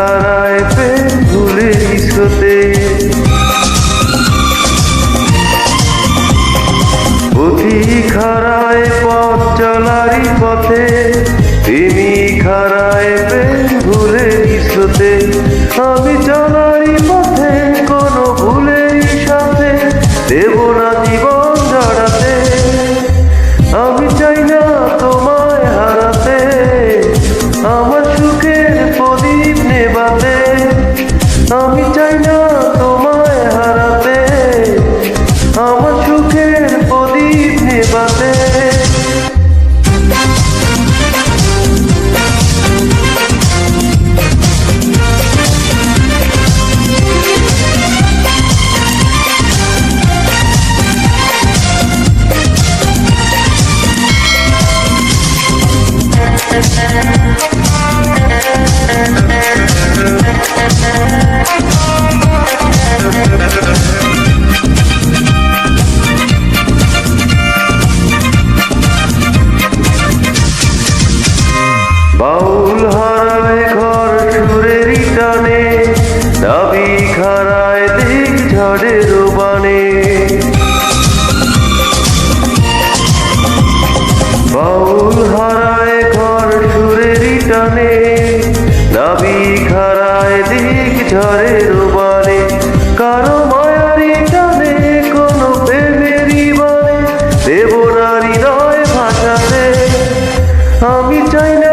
ধারায় প্রেম ভুলে স্রোতে খারায় পথ চলারি পথে তিনি খারায় প্রেম ভুলে স্রোতে আমি চলারি পথে বাউল হারামে ঘর সুরের টানে দাবি খারায় দিক ঝড়ের বানে। বাউল হারায় ঘর সুরের টানে দাবি খারায় দিক ঝড়ের বানে। কারও মায়ারি টানে কোনো প্রেমেরই বানে দেব নারী নয় ভাষাতে। আমি চাই না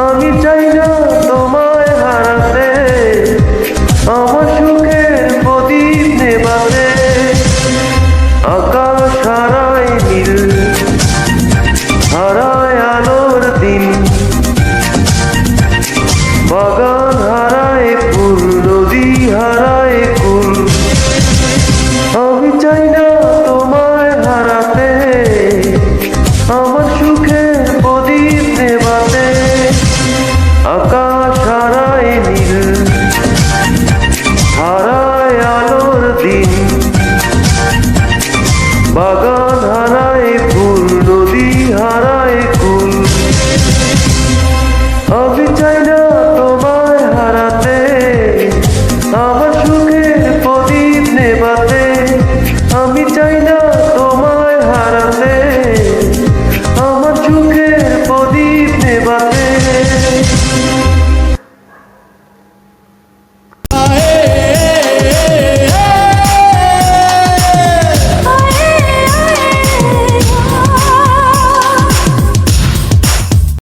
আমি চাই না তোমায় হারাতে আমার সুখের প্রদীপ নেবাতে আকাশ হারায় মিল